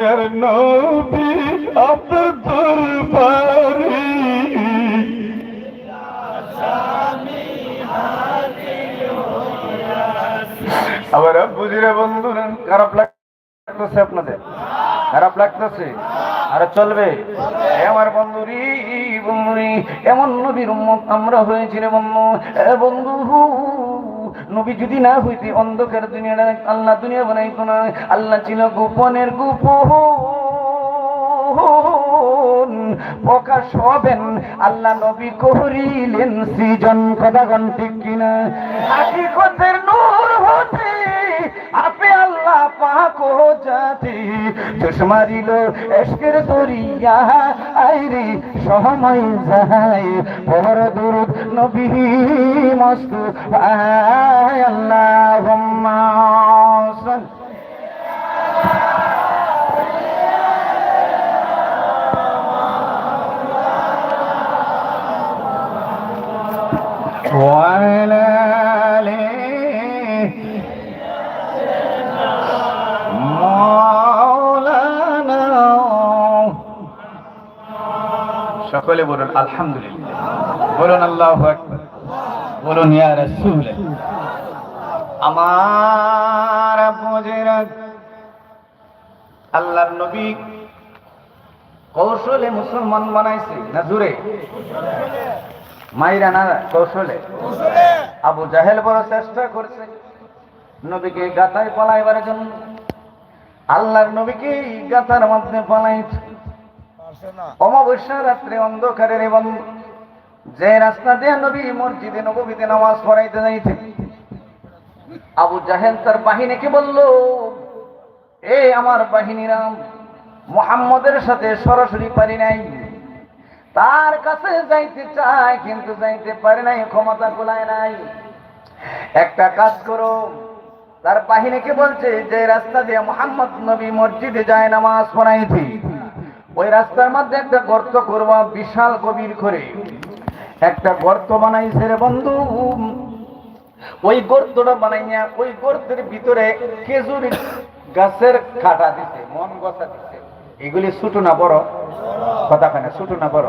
নবী আপনার দরবারে। আবার বুঝিরে বন্ধুরা খারাপ লাগতেছে আপনাদের? খারাপ লাগতেছে? আর চলবে। আমার বন্ধুরি বন্ধুরি এমন নবীর উম্মত আমরা হয়েছি রে বন্ধু। বন্ধু নবী যদি না হইতে, অন্ধকার দুনিয়া আল্লাহ দুনিয়া বানাইতো না। আল্লাহ ছিল গোপনের গোপন। প্রকাশ হবেন। আল্লাহ নবী করিলেন সৃজন কথা গণ ঠিক কিনা? হাকিকতের নূর হতে আপে আল্লাহ পাক ও জাতি চশমারিল এশকের দরিয়া আইরি সময় যাই পর দুরুদ নবী মস্তু আল্লাহুম্মা সকলে বলুন, আলহামদুলিল্লাহ। বলুন, আল্লাহ বলুন, ইয়া রাসূল আমার বুঝিরা আল্লাহর নবী কৌশলে মুসলমান বানাইছে না জুড়ে? মাইরা না কৌশলে? আবু জাহেল বড় চেষ্টা করছে নবীকে গাতায় পালাইবার জন্য। আল্লাহর নবীকে গাতার মধ্যে পালাইছে। অমাবস্যা রাত্রে অন্ধকারের এবং যে রাস্তা দিয়ে নবী মসজিদে নবীতে নামাজ পড়াইতে যাইতে আবু জাহেল তার বাহিনীকে বলল, এ আমার বাহিনীরা, মোহাম্মদের সাথে সরাসরি পারি নাই। তার কাছে যাইতে চায়, কিন্তু যাইতে পারে নাই, ক্ষমতা কুলায় নাই। একটা কাজ করো, তার বাহিনীকে বলছে, যে রাস্তা দিয়ে মোহাম্মদ নবী মসজিদে যায় নামাজ পড়াইছি ওই রাস্তার মধ্যে একটা গর্ত করবা, বিশাল গভীর করে। একটা গর্ত বানাইছে রে বন্ধু। ওই গর্তটা বানাইয়া ওই গর্তের ভিতরে খেজুর গাছের কাটা দিছে, মন গছা দিছে। এগুলি ছোট না বড়? কথা কেন ছোট না বড়?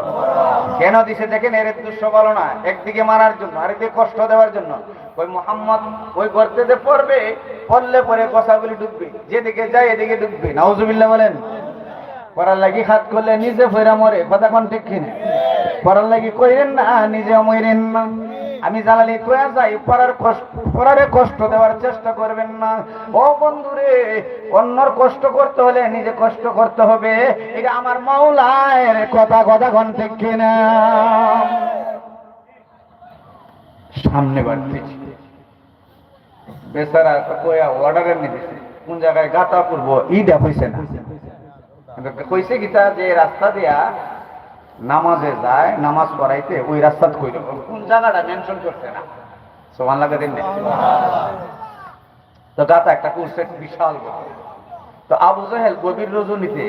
কেন দিছে দেখেন, এর দুঃস্ব বলো না। একদিকে মারার জন্য, আরেকদিকে কষ্ট দেওয়ার জন্য। ওই মোহাম্মদ ওই গর্তেতে পড়বে, পড়লে পরে কথাগুলি ডুববে। যেদিকে যায়, এদিকে ডুববে। নাউজুবিল্লাহ বলেন। পড়ার লাগি হাত করলে নিজে ফেরা মরে, কথা কোন ঠিক কিনা? পড়ার লাগি কইরেন না, নিজে মরেন না। আমি জানালি কয়া যাই, পড়ার কষ্ট, পড়ারে কষ্ট দেওয়ার চেষ্টা করবেন না। ও বন্ধুরে, অন্যর কষ্ট করতে হলে নিজে কষ্ট করতে হবে। এটা আমার মাওলায়ের কথা কথা কোন ঠিক কিনা? সামনে বাড়তেছি বেচারা কয়া অর্ডারের নিতেছে কোন জায়গায় গাতা করব ইটা হয়েছে না। কইছে গীতা যে রাস্তা দিয়া নামাজে যায়, নামাজ পড়াইতে ওই রাস্তা কইল। কোন জায়গাটা মেনশন করছে না? সোমান লাগা দিন তো গাতা একটা করছে বিশাল। তো আবু জাহেল গভীর রজনীতে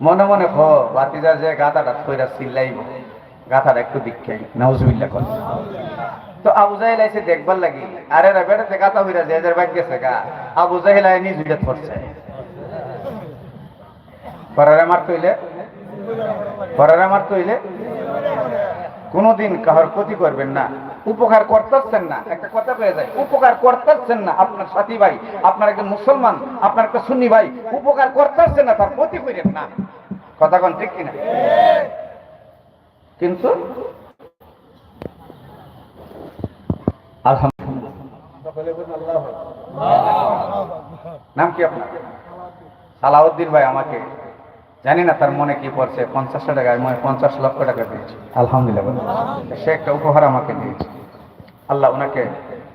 মনে মনে খ বাতিজা যে গাতাটা থইরা চিল্লাইব। গাথাটা একটু দীক্ষাই নাউজুবিল্লাহ কর। তো আবু জাহেল আইসে দেখবার লাগি, আরে রে বেড়াতে গাতা হইরা যে বাগ গেছে গা। আবু জাহেল আই নিজ উইটা ধরছে। পরারে মার তৈলে পরারে মার তৈলে কোনদিন কাহার ক্ষতি করবেন না। উপকার করতেছেন না। একটা কথা কয়ে যায়, উপকার করতেছেন না আপনার সাথী ভাই, আপনার একজন মুসলমান, আপনার একটা সুন্নি ভাই, উপকার করতেছেন না, তার ক্ষতি করেন না। কথা কোন ঠিক কিনা? কিন্তু নাম কি আপনার? সালাউদ্দিন ভাই আমাকে। জানি না তার মনে কি পড়ছে, পঞ্চাশটা টাকায় মনে পঞ্চাশ লক্ষ টাকা দিয়েছে। আলহামদুলিল্লাহ। সে একটা উপহার আমাকে দিয়েছে। আল্লাহ ওনাকে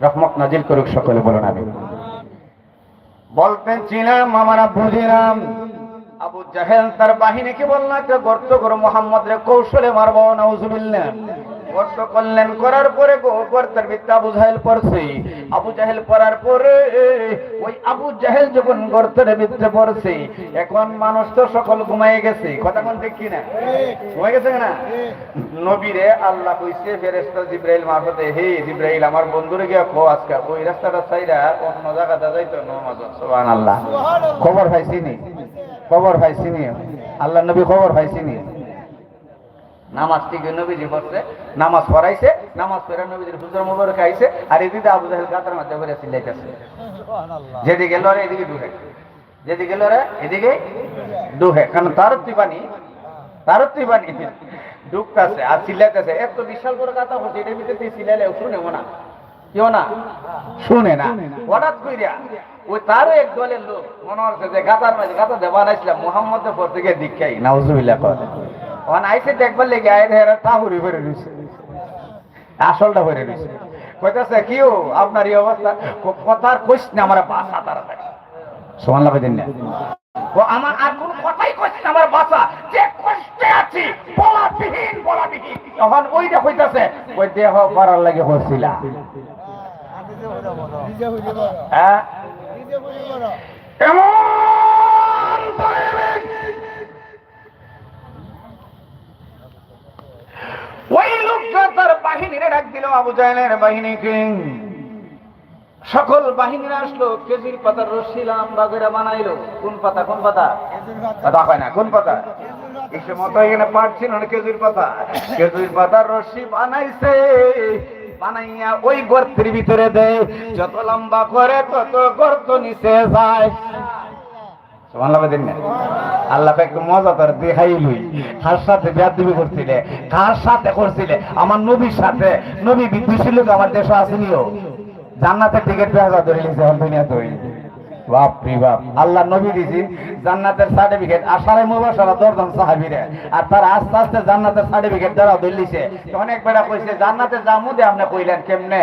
রহমত নাজিল করুক সকলে বলুন আমি বলতে ছিলাম আমার বুঝিলাম আবু জাহেল তার বাহিনীকে বললাম একটা গর্ত করো মোহাম্মদ রে কৌশলে মারবো না নাউজুবিল্লাহ। গর্ত করলেন করার পরে গো- গর্তের ভিতরে আবু জাহেল পড়ছে। আবু জাহেল পড়ার পরে ওই আবু জাহেল যখন গর্তের ভিতরে পড়ছে, এখন মানুষ তো সকল ঘুমাই গেছে। কথা কোন ঠিক কিনা? ঘুমাই গেছে না নবীরে আল্লাহ কইছে, ফেরেশতা জিব্রাইল মারফতে হে জিব্রাইল, আমার বন্ধুরে গিয়া কো আজকে, ওই রাস্তাটা সাইরা অন্য জায়গাটা যাইতো নমাজ সুবহানাল্লাহ। খবর পাইছি নি? খবর পাইছি নি? আল্লাহ নবী খবর পাইছি নি? নামাজ থেকে নবীজি পড়ছে নামাজ পড়াইছে নামাজ পড়ে নবীজির হুজুর মোবারক আইছে আর এদিকে আবু জাহেল কাতার মধ্যে করে চিল্লাইতেছে। যেদিকে লড়ে এদিকে ডুহে যেদিকে লড়ে এদিকে ডুহে কারণ তার পানি তার পানি ডুবতেছে আর চিল্লাইতেছে। এত বিশাল বড় কথা হচ্ছে এটার ভিতরে তুই চিল্লাইলে শুনেও না। কেউ না? শুনে না। হঠাৎ কইরা ওই তারও এক দলের লোক মনে হচ্ছে যে গাতার মাঝে গাতা দেওয়া নাইছিলাম মোহাম্মদ পর থেকে দীক্ষাই নাউজুবিল্লাহ কর ওখানে আইসে দেখবার লেগে আয় হেরা তাহুরি ভরে রয়েছে আসলটা ভরে রয়েছে কইতাছে কিও আপনার এই অবস্থা? কথার কইস না আমার বাসা তাড়াতাড়ি। সমান লাভে দিন না। ও আমার আর কোন কথাই কইস না আমার বাসা। যে কষ্টে আছি বলাবিহীন বলাবিহীন। তখন ওইটা কইতাছে ওই দেহ করার লাগে হচ্ছিলা এমন ওই লোকটা তার বাহিনীরে ডাক দিল আবু জাহেলের বাহিনীকে। সকল বাহিনীরা আসলো, কেজির পাতার রশ্মি লম্বা করে বানাইলো। কোন পাতা কোন পাতা? কথা হয় না, কোন পাতা? এই সময় তো এখানে পারছিল না, কেজুর পাতা? কেজুর পাতার রশ্মি বানাইছে, বানাইয়া ওই গর্তের ভিতরে দেয় যত লম্বা করে তত গর্ত নিচে যায়। সুবহানাল্লাহ দিন না আল্লাহ একটু মজা তার দেখাই লই কার সাথে বেয়াদবি করছিলে? কার সাথে করছিলে? আমার নবীর সাথে। নবী বিদ্বেষী লোক আমার দেশে আসেনিও। জান্নাতের টিকিট পেঁচা ধরে এখন দুনিয়া তৈরি আল্লাহ নবী দিছি জান্নাতের সার্টিফিকেট সাহাবীরে। আর তার আস্তে আস্তে জান্নাতের সার্টিফিকেট দ্বারা কইছে, জান্নাতে জামু দে আপনি কইলেন কেমনে?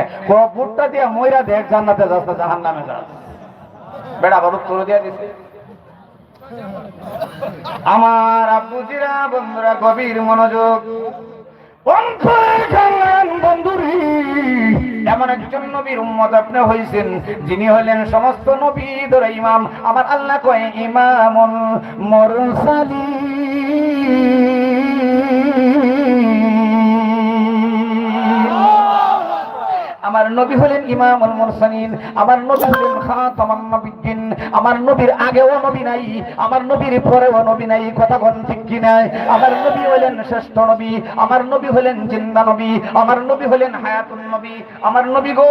বুটটা দেখ জান্নাতে বেড়া করে দিয়া দিছে। আমার আব্বুজিরা বন্ধুরা, গভীর মনোযোগ। বন্ধুরি। এমন একজন নবীর উম্মত আপনি হয়েছেন যিনি হলেন সমস্ত নবীদের ইমাম। আমার আল্লাহ কয়, ইমামুল মুরসালিন। আমার নবী হলেন ইমামুল মুরসালিন, আমার নবী হলেন খাতামান নবিয়্যিন। আমার নবীর আগেও নবী নাই, আমার নবীর পরেও নবী নাই, কথা কোন ঠিক কি নাই আমার নবী হলেন শ্রেষ্ঠ নবী, আমার নবী হলেন জিন্দা নবী, আমার নবী হলেন হায়াতুন নবী। আমার নবী গো,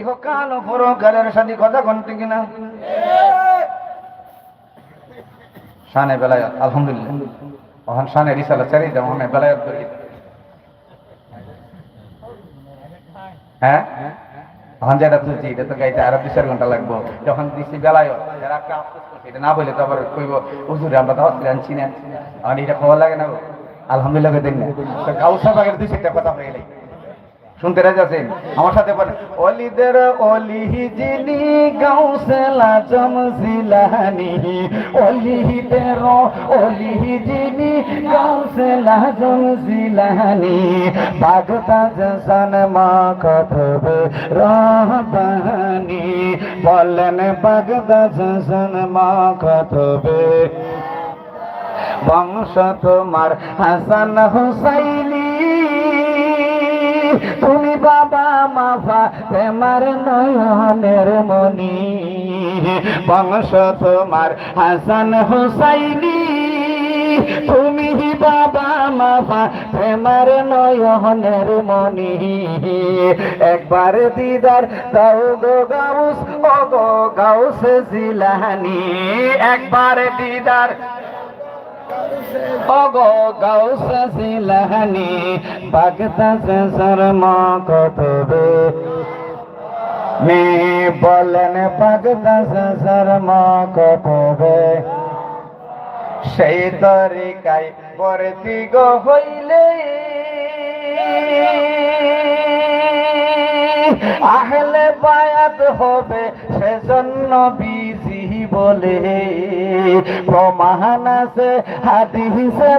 ইহকাল ও পরকালের সাথে কথা কোন ঠিক না? শানে বেলায় আলহামদুলিল্লাহ। ওখান শানে রিসালা চারি দাম বেলায় করি হ্যাঁ? তখন যেটা তুলছি এটা তো গাইতে আরও দুই ঘণ্টা লাগবো। যখন দিচ্ছি বেলায় এটা না বলে তো আবার কইব, হুজুরে, আমরা তো হসপিটাল আনছি না। আমার এটা খবর লাগে না। আলহামদুলিল্লাহ চারটা কথা হয়ে গেলে। শুনতে রাজ আছেন? আমার সাথে বলেন, অলিদের অলি যিনি গাউসেলা জমজিলানি যিনি গাউসেলা জমজিলানি কথবে রহবানি, বলেন কথবে বংশ তোমার হাসান হুসাইনি তুমি বাবা মাফা তোমার নয়নের মনি বংশ তোমার হাসান হুসাইনি। তুমি বাবা মাফা, প্রেমার নয়নের মনি একবার দিদার দাও গো গাউস, ও গো গাউস জিলানি একবার দিদার ওগো গাউস জিলানি বাগদাদ শর্মা কতবে? মে বলেন বাগদাদ শর্মা কতবে? সেই তরিকায় বর্তি গো হইলে, আহলে বায়াত হবে সেজন্য বিজি বলে। প্রমাণ আছে, হাদিসে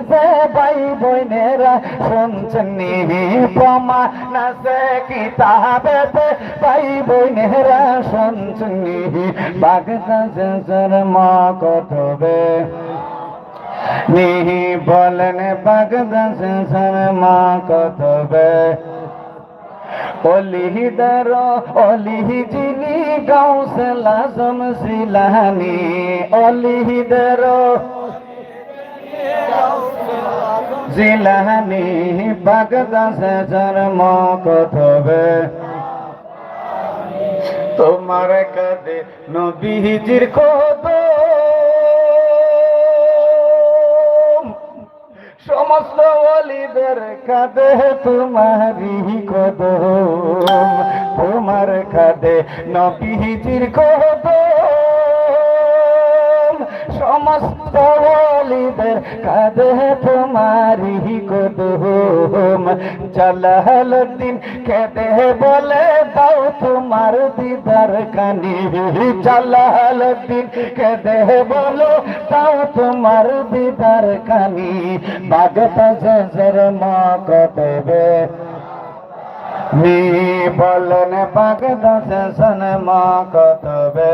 ভাই বোনেরা শুনছেন প্রমাণ আছে কিতাবেতে ভাই বোনেরা শুনছেন বাগদাদ মা কতবে নিহি বলেন, বাগদাদ মা কতবে অলিহিদার অলিহি যিনি গাউসেল আজম জিলানি, অলিহিদার, জিলানি বাগদাসে জন্ম কথবে তোমার কাঁদে নবীজির কত সমস্ত অলিদের কাঁদে তোমারি কদম তোমার কাঁদে নবীজির কদম। সমস্ত অলিদের কাঁদে তোমারি কদম জালালুদ্দিন কেঁদে বলে, দাও তোমার দিদার কানি। জালালুদ্দিন কেঁদে বলো, দাও তোমার দিদার কানি। বাগতা জেজের মা কতবে বলেন, বাগদা জেসন মা কতবে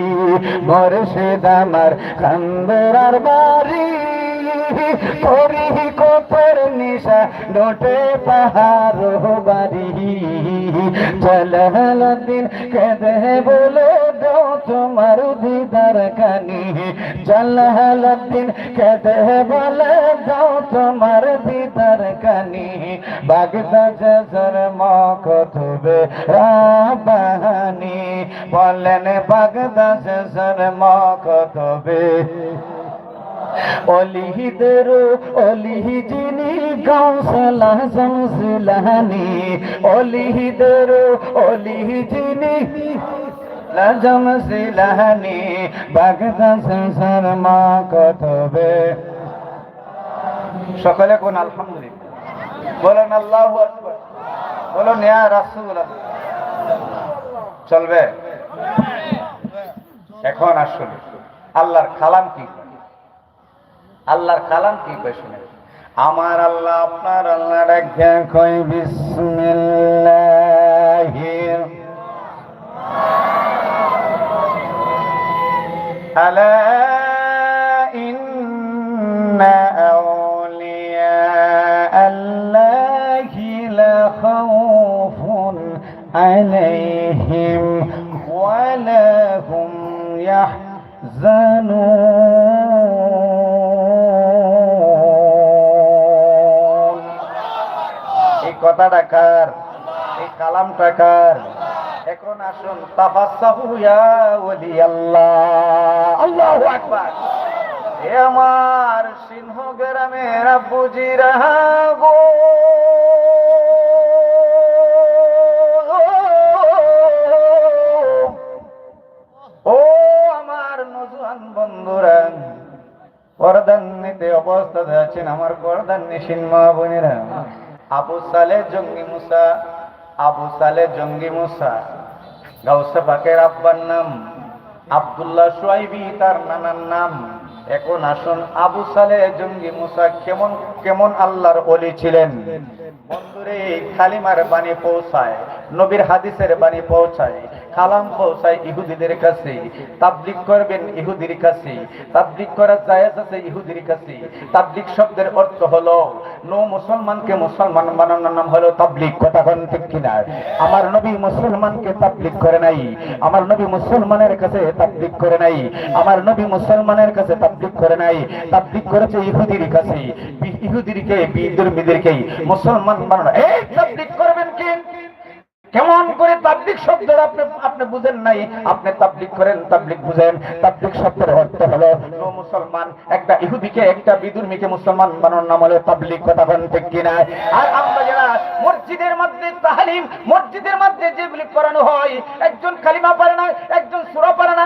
মুর্শিদ আমার খান্দুরার বাড়ি। তোরি কোপর নিশা নোটে পাহাড় বাড়ি। দিন কেদে বলো দাও তোমার দিদার কানি। জলালুদ্দিন কেঁদে বলে দাও তোমার দিদার কানি। বাগদা জেসর মা কতবে রাবানি বলেন বাগদা জেসর মা কতবে অলিহিদের অলিহি যিনি গাউসলা জমজিলানি। অলিহিদের অলিহি যিনি জমজিলানি বাগদা সংসার মা কতবে সকলে কোন আলহামদুলিল্লাহ। বলেন আল্লাহ বলুন, ইয়া রাসূলুল্লাহ। চলবে? এখন আসলে আল্লাহর কালাম কি? আল্লাহর কালাম কি? কয় শুনে আমার আল্লাহ, আপনার আল্লাহ রাখা কই বিসমিল্লাহ। আলা ইন্না আউলিয়া আল্লাহি লা খাউফুন আলাইহিম ওয়া লা হুম ইয়াহজানুন এই কথাটা কার এই কালামটা কার এখন আসুন আমার সিংহ গ্রামের বুজিরা গো। ও আমার নজুয়ান বন্ধুরা পর্দান নিতে অবস্থাতে আছেন আমার পর্দান নিশিন মা বোনেরা। আবু সালে জঙ্গি মুসা, আবু সালে জঙ্গি মুসা। গাউসা পাকের আব্বার নাম, আবদুল্লাহ সোয়াইবি তার নানার নাম। এখন আসুন আবু সালে জঙ্গি মুসা কেমন কেমন আল্লাহর অলি ছিলেন? বন্ধুরে খালিমার বাণী পৌঁছায়। নবীর হাদিসের বাণী পৌঁছায়, কালাম পৌঁছায় ইহুদিদের কাছে তাবলিক করবেন ইহুদির কাছে তাবলিক করা জায়েজ আছে ইহুদির কাছে। তাবলিক শব্দের অর্থ হলো, নো মুসলমানকে মুসলমান বানানোর নাম হলো তাবলিক কথা কোন ঠিক কিনা? আমার নবী মুসলমানকে তাবলিক করে নাই, আমার নবী মুসলমানের কাছে তাবলিক করে নাই, আমার নবী মুসলমানের কাছে তাবলিক করে নাই তাবলিক করেছে ইহুদির কাছে। ইহুদিরকে বিদুর্মীদেরকে মুসলমান বানানো এই তাবলিক করবেন কি? কেমন করে তাবলিক শব্দের আপনি আপনি বুঝেন নাই? আপনি তাবলিক করেন তাবলিক বুঝেন। তাবলিক শব্দের অর্থ হলো, নো মুসলমান, একটা ইহুদিকে, একটা বিদুর্মীকে মুসলমান বানানোর নাম হলে তাবলিক কথা বলেন ঠিক কিনা? আর আমরা যারা মসজিদের মধ্যে তাহালিম, মসজিদের মধ্যে যেগুলি করানো হয়, একজন কালিমা পারে না, একজন সুরা পারে না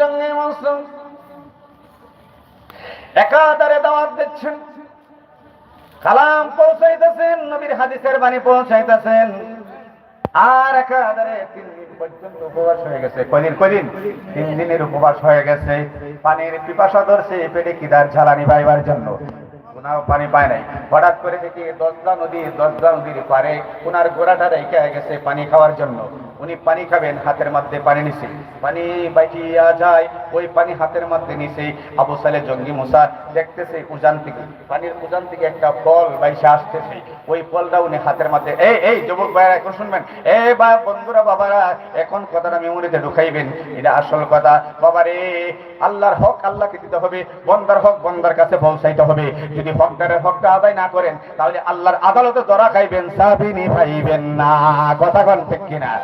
জঙ্গে একাধারে দাওয়াত দিচ্ছেন। কালাম পৌঁছাইতেছেন, নবীর হাদিসের বাণী পৌঁছাইতেছেন। আর একাধারে তিন উপবাস হয়ে গেছে। পানির পিপাসা পাইবার জন্য? পানি নাই। হঠাৎ করে দেখি নদীর পারে গেছে পানি খাওয়ার জন্য। উনি পানি খাবেন, হাতের মধ্যে পানি নিছে। পানি বাইটিয়া যায়, ওই পানি হাতের মধ্যে নিছে। আবু সালে জঙ্গি মুসা দেখতেছে উজান থেকে। পানির উজান থেকে একটা ফল বাইসে আসতেছে। ওই ফলটা উনি হাতের মধ্যে, এই এই, যুবক ভাইরা এখন শুনবেন। এ বা, বন্ধুরা, বাবারা, এখন কথাটা মেমোরিতে ঢুকাইবেন। এটা আসল কথা। বাবারে, আল্লাহর হক আল্লাহকে দিতে হবে। বন্দার হক বন্দার কাছে পৌঁছাইতে হবে। যদি হকদারের হকটা আদায় না করেন, তাহলে আল্লাহর আদালতে ধরা খাইবেন, সাবিনি পাইবেন না। কথা কোন ঠিক কিনা?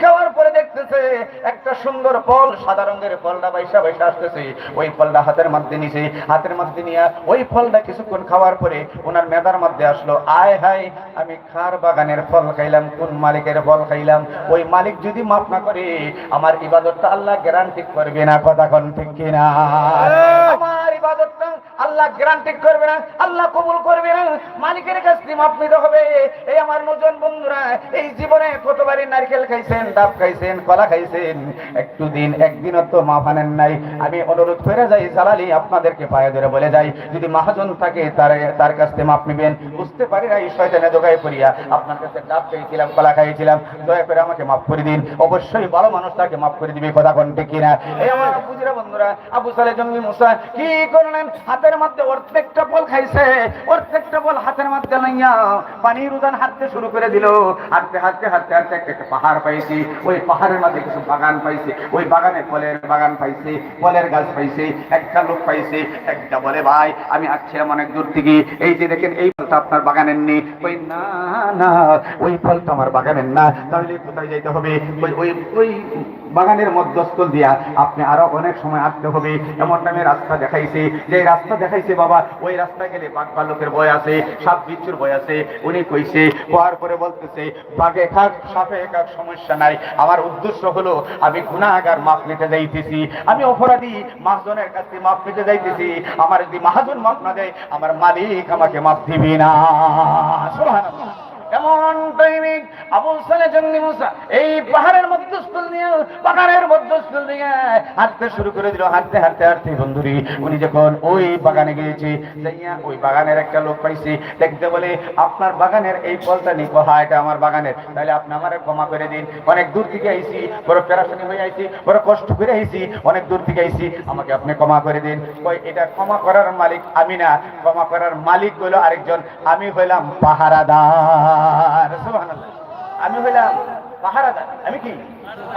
খাওয়ার পরে মধ্যে কিছুক্ষণ খাওয়ার পরে ওনার মেদার মধ্যে আসলো, আয় হায়, আমি খার বাগানের ফল খাইলাম, কোন মালিকের ফল খাইলাম? ওই মালিক যদি মাফ না করে, আমার ইবাদতটা আল্লাহ গ্যারান্টি করবে না, কথা কোন ঠিক কিনা? আল্লাহ গ্যারান্টি করবে না, আল্লাহ কবুল করবে না। মালিকের কাছ থেকে মাপ নিতে হবে। এই আমার নজন বন্ধুরা, এই জীবনে কতবারই নারকেল খাইছেন, ডাব খাইছেন, কলা খাইছেন? একটু দিন একদিনও তো মাপ আনেন নাই। আমি অনুরোধ করে যাই, জালালি আপনাদেরকে পায়ে ধরে বলে যাই। যদি মহাজন থাকে, তার তার কাছ থেকে মাপ নিবেন। বুঝতে পারি না এই শয়তানে দোকায় পড়িয়া আপনার কাছে ডাব খাইছিলাম, কলা খাইছিলাম। দয়া করে আমাকে মাফ করে দিন। অবশ্যই ভালো মানুষ তাকে মাফ করে দিবে, কথা কোনটি কিনা? এই আমার বুঝিরা বন্ধুরা, আবু সালে জঙ্গি মুসা কি করলেন? হাতের মধ্যে অর্ধেকটা ফল খাইছে, অর্ধেকটা ফল হাতের মধ্যে লইয়া পানির উদান হাঁটতে শুরু করে দিল। হাঁটতে হাঁটতে হাঁটতে হাঁটতে একটা পাহাড় পাইছি, ওই পাহাড়ের মধ্যে কিছু বাগান পাইছে, ওই বাগানে ফলের বাগান পাইছে, ফলের গাছ পাইছে, একটা লোক পাইছে, একটা বলে, ভাই, আমি আসছিলাম অনেক দূর থেকে, এই যে দেখেন, এই ফলটা আপনার বাগানের নেই। ওই না না, ওই ফলটা আমার বাগানের না, তাহলে কোথায় যাইতে হবে? ওই ওই বাগানের মধ্যস্থল দিয়া আপনি আরও অনেক সময় আসতে হবে। এমন নামে রাস্তা দেখাইছে। যে রাস্তা দেখাইছে বাবা, ওই রাস্তা গেলে বাঘ ভাল্লুকের ভয় আছে, সাপ বিচ্ছুর ভয় আছে। উনি কইছে, কোয়ার পরে বলতেছে, বাঘে খাক, সাপে খাক, সমস্যা নাই। আমার উদ্দেশ্য হলো, আমি গুণাগার মাপ নিতে যাইতেছি। আমি অপরাধী মাহজনের কাছে মাপ নিতে যাইতেছি। আমার যদি মাহাজন মাপ না দেয়, আমার মালিক আমাকে মাপ দিবি না। এমন হাঁটতে শুরু করে দিল। হাঁটতে হাঁটতে হাঁটতে, বন্ধুরি, উনি যখন ওই বাগানে গিয়েছে ওই বাগানের একটা লোক পাইছে, দেখতে বলে, আপনার বাগানের এই ফলটা নিব। হ্যাঁ এটা আমার বাগানের। তাহলে আপনি আমার ক্ষমা করে দিন। অনেক দূর থেকে আইছি, বড় প্যারাশনি হয়ে আইছি, বড় কষ্ট করে আইছি, অনেক দূর থেকে আইছি। আমাকে আপনি ক্ষমা করে দিন। কই, এটা ক্ষমা করার মালিক আমি না। ক্ষমা করার মালিক হলো আরেকজন। আমি হইলাম পাহারাদার। সুবহানাল্লাহ। আমি হইলাম পাহারাদার। আমি কি?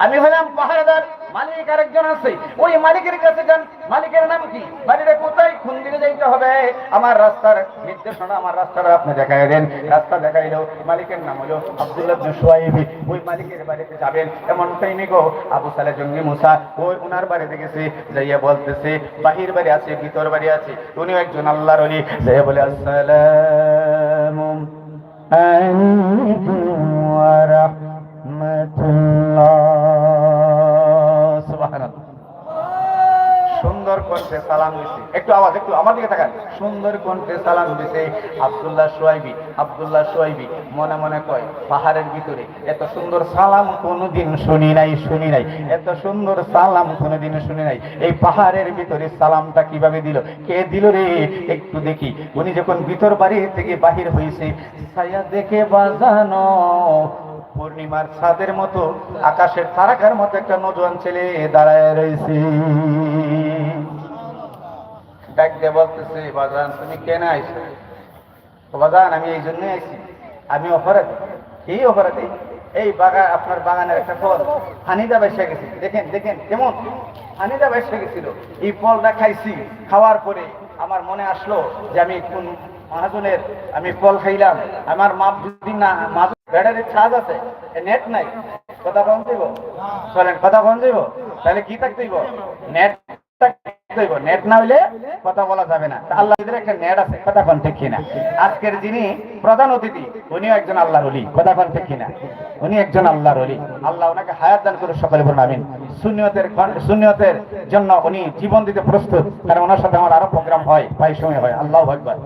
আমি হলাম পাহারাদার, মালিক আরেকজন আছে। ওই মালিকের কাছে যান। মালিকের নাম কি? বাড়িটা কোথায়? কোন দিকে যাইতে হবে। আমার রাস্তার নির্দেশনা, আমার রাস্তাটা আপনি দেখাই দেন। রাস্তা দেখাইলো, মালিকের নাম হলো আব্দুল্লাহ জুসওয়াইবি ওই মালিকের বাড়িতে যাবেন। এমন টাইমে গো, আবু সালে জঙ্গি মুসা। ওই ওনার বাড়িতে গেছে, যাইয়া বলতেছে, বাহির বাড়ি আছে, ভিতর বাড়ি আছে। উনিও একজন আল্লাহর অলি যাইয়া বলে, আসসালামু عنكم ورحمة الله কণ্ঠে সালাম দিছে। একটু আওয়াজ, একটু আমার দিকে সুন্দর কণ্ঠে সালাম দিছে আব্দুল্লাহ সোয়াইবি। আব্দুল্লাহ সোয়াইবি মনে মনে কয়, পাহাড়ের ভিতরে, এত সুন্দর সালাম কোনোদিন শুনি নাই শুনি নাই। এত সুন্দর সালাম কোনোদিন শুনি নাই। এই পাহাড়ের ভিতরে সালামটা কীভাবে দিল? কে দিল রে? একটু দেখি। উনি যখন ভিতর বাড়ি থেকে বাহির হয়েছে ছায়া দেখে বাজানো পূর্ণিমার ছাদের মতো, আকাশের তারাকার মতো একটা নজওয়ান ছেলে দাঁড়ায় রয়েছে ডাক দিয়ে বলতেছে বাজান তুমি কেন আইছো? ও বাজান আমি এই জন্যই আইছি। আমি অপরাধী। কি অপরাধী? এই বাগান আপনার বাগানের একটা ফল। হানিদা বেসে গেছে। দেখেন দেখেন কেমন? হানিদা বেসে গেছিল। এই ফলটা খাইছি। খাওয়ার পরে আমার মনে আসলো যে আমি কোন মহাজনের আমি ফল খাইলাম। আমার মা যদি না মা ব্যাটারির ছাদ আছে নেট নাই। কথা কম দিব? চলেন কথা কম দিব? তাহলে কি থাকতে দিব নেট থাকতেইব। হইলে কথা বলা যাবে না। আল্লাহ একটা নেট আছে, কথা আজকের প্রধান অতিথি একজন কথা উনি একজন আল্লাহ ওনাকে হায়াত দান সকলে শূন্যতের শূন্যতের জন্য উনি জীবন দিতে প্রস্তুত, কারণ ওনার সাথে আমার আরও প্রোগ্রাম হয়, প্রায় সময় হয়। আল্লাহ ভগবান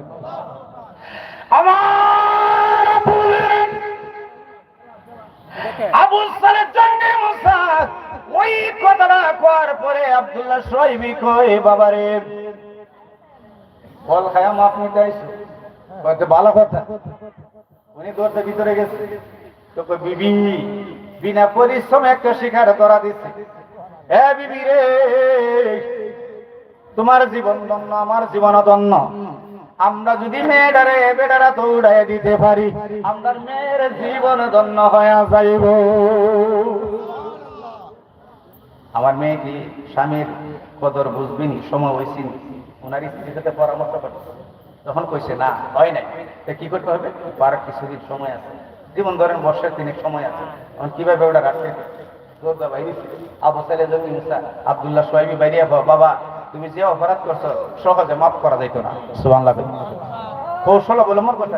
সালের জন্য মুসা, ওই কথাটা করার পরে আব্দুল্লাহ বাবারে বল খায়া মাপ নিতে আইসো ভালো কথা। উনি ভিতরে গেছে। তো বিবি, বিনা পরিশ্রমে একটা শিকার করা দিচ্ছে এ বিবি রে, তোমার জীবন দন্য আমার জীবন দন্য আমরা যদি মেয়েটারে বেটারা দৌড়াই দিতে পারি, আমরা মেয়ের জীবন দন্য হয়ে যাইব। আমার মেয়ে কি স্বামীর কদর বুঝবিনি, সময় হয়েছিল ওনার স্ত্রীর সাথে পরামর্শ করছে। তখন কইছে, না, হয় নাই। কি করতে হবে? বারো, কিছুদিন সময় আছে। জীবন ধরেন, বর্ষের দিনের সময় আছে। তখন কীভাবে ওটা রাখতে আবু সালে জমি আবদুল্লাহ সোহাইবি বাইরে বাবা তুমি যে অপরাধ করছ, সহজে মাফ করা যাইতো না। সুবাংলা কৌশল অবলম্বন করতে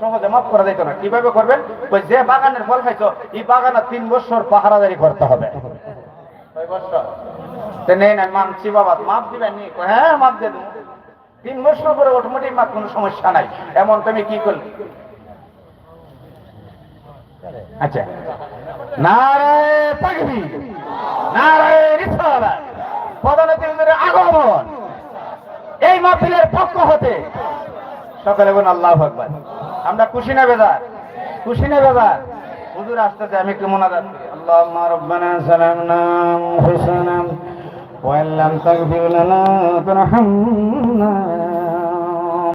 সহজে মাফ করা যাইতো না। কীভাবে করবেন? ওই যে বাগানের ফল খাইছো, এই বাগানে তিন বছর পাহারাদারি করতে হবে। নেই হ্যাঁ আচ্ছা। নারায় নারায় পদোন্নতি হুজুরের আগমন। এই মাহফিলের পক্ষ হতে সকালে বোন আল্লাহ ভগবান আমরা খুশি না বেদার খুশি না বেদার হুজুর আসতেছে, আমি একটু মোনাজাত করি। আল্লাহুম্মা রাব্বানা সালামনা হুসানাম ওয়া ইল্লাম তাগফির লানা তারহামনা